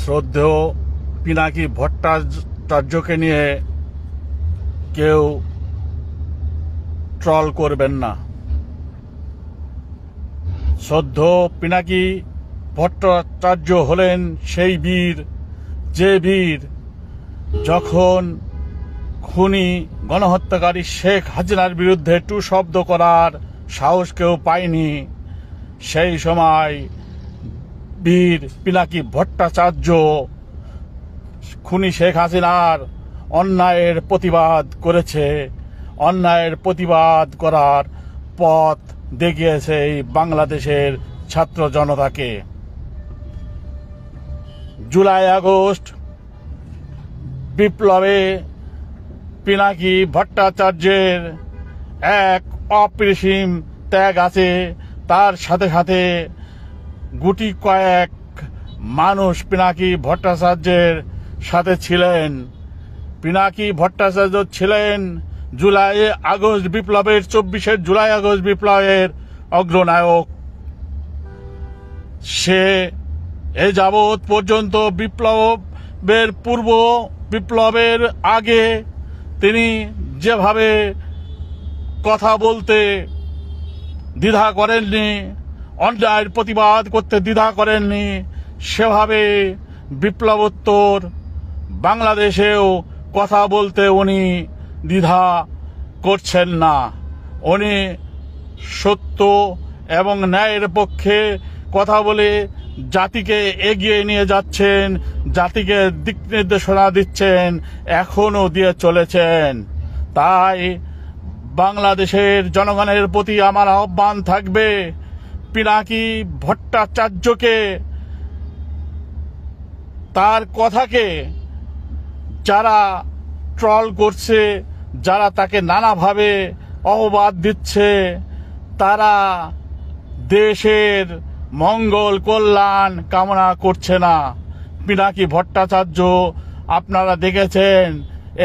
শ্রদ্ধেয় পিনাকি ভট্টাচার্যকে নিয়ে কেউ ট্রল করবেন না। শ্রদ্ধ পিনাকি ভট্টাচার্য হলেন সেই বীর, যে বীর যখন খুনি গণহত্যাকারী শেখ হাসিনার বিরুদ্ধে টু শব্দ করার সাহস কেউ পায়নি, সেই সময় বীর পিনাকি ভট্টাচার্য, খুনি শেখ হাসিনার অন্যায়ের প্রতিবাদ করেছে। অন্যায়ের প্রতিবাদ করার পথ দেখিয়েছে এই বাংলাদেশের ছাত্র জনতাকে। জুলাই আগস্ট বিপ্লবে পিনাকি ভট্টাচার্যের এক অপরিসীম ত্যাগ আছে। তার সাথে সাথে গুটি কয়েক মানুষ পিনাকি ভট্টাচার্যের সাথে ছিলেন। পিনাকি ভট্টাচার্য ছিলেন জুলাই আগস্ট বিপ্লবের চব্বিশের জুলাই আগস্ট বিপ্লবের অগ্রনায়ক। সে এ যাবৎ পর্যন্ত বিপ্লবের পূর্ব বিপ্লবের আগে তিনি যেভাবে কথা বলতে দ্বিধা করেননি অন্যায়ের প্রতিবাদ করতে দ্বিধা করেননি। সেভাবে বিপ্লবোত্তর বাংলাদেশেও কথা বলতে উনি দ্বিধা করছেন না। উনি সত্য এবং ন্যায়ের পক্ষে কথা বলে জাতিকে এগিয়ে নিয়ে যাচ্ছেন, জাতিকে দিক নির্দেশনা দিচ্ছেন এখনও দিয়ে চলেছেন। তাই বাংলাদেশের জনগণের প্রতি আমার আহ্বান থাকবে পিনাকি ভট্টাচার্যকে, তার কথাকে যারা ট্রল করছে, যারা তাকে নানাভাবে অপবাদ দিচ্ছে, তারা দেশের মঙ্গল কল্যাণ কামনা করছে না। পিনাকি ভট্টাচার্য, আপনারা দেখেছেন,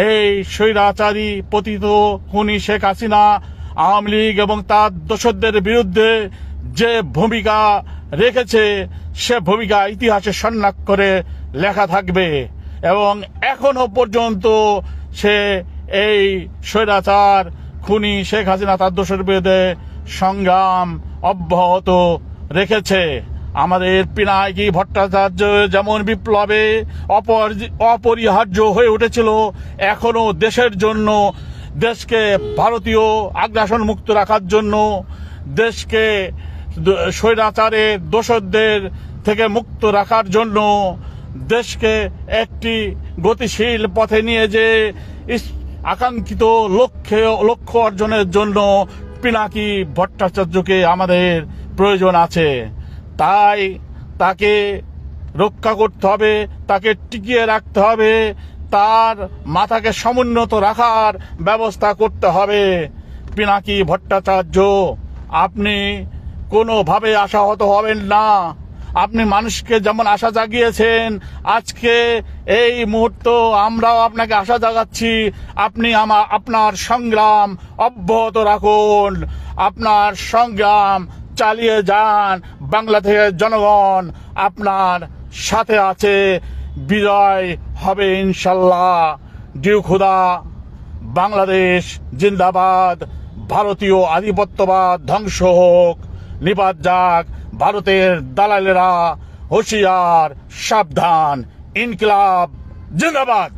এই স্বৈরাচারী পতিত খুনি শেখ হাসিনা, আওয়ামী লীগ এবং তার দোসরদের বিরুদ্ধে যে ভূমিকা রেখেছে, সে ভূমিকা ইতিহাসে সন্ন্যাক করে লেখা থাকবে। এবং এখনও পর্যন্ত সে এই স্বৈরাচার খুনি শেখ হাসিনা তার দোষের বিরুদ্ধে সংগ্রাম অব্যাহত রেখেছে। আমাদের পিনাকি ভট্টাচার্য যেমন বিপ্লবে অপর- অপরিহার্য হয়ে উঠেছিল, এখনও দেশের জন্য, দেশকে ভারতীয় আগ্রাসন মুক্ত রাখার জন্য, দেশকে দ- স্বৈরাচারের দোষরদের থেকে মুক্ত রাখার জন্য দেশকে একটি গতিশীল পথে নিয়ে যে আকাঙ্ক্ষিত লক্ষ্যে লক্ষ্য অর্জনের জন্য পিনাকি ভট্টাচার্যকে আমাদের প্রয়োজন আছে। তাই তাকে রক্ষা করতে হবে, তাকে টিকিয়ে রাখতে হবে, তার মাথাকে সমুন্নত রাখার ব্যবস্থা করতে হবে। পিনাকি ভট্টাচার্য, আপনি কোনোভাবে আশাহত হবেন না। আপনি মানুষকে যেমন আশা জাগিয়েছেন, আজকে এই মুহূর্ত আমরাও আপনাকে আশা জাগাচ্ছি। আপনি আমার আপনার সংগ্রাম অব্যাহত রাখুন। আপনার সংগ্রাম চালিয়ে যান বাংলাদেশের জনগণ। আপনার সাথে আছে বিজয় হবে ইনশাল্লাহ। ডিউ খুদা, বাংলাদেশ জিন্দাবাদ, ভারতীয় আধিপত্যবাদ ধ্বংস হোক। নিপাত যাক ভারতের দালালেরা হুঁশিয়ার সাবধান ইনকিলাব জিন্দাবাদ।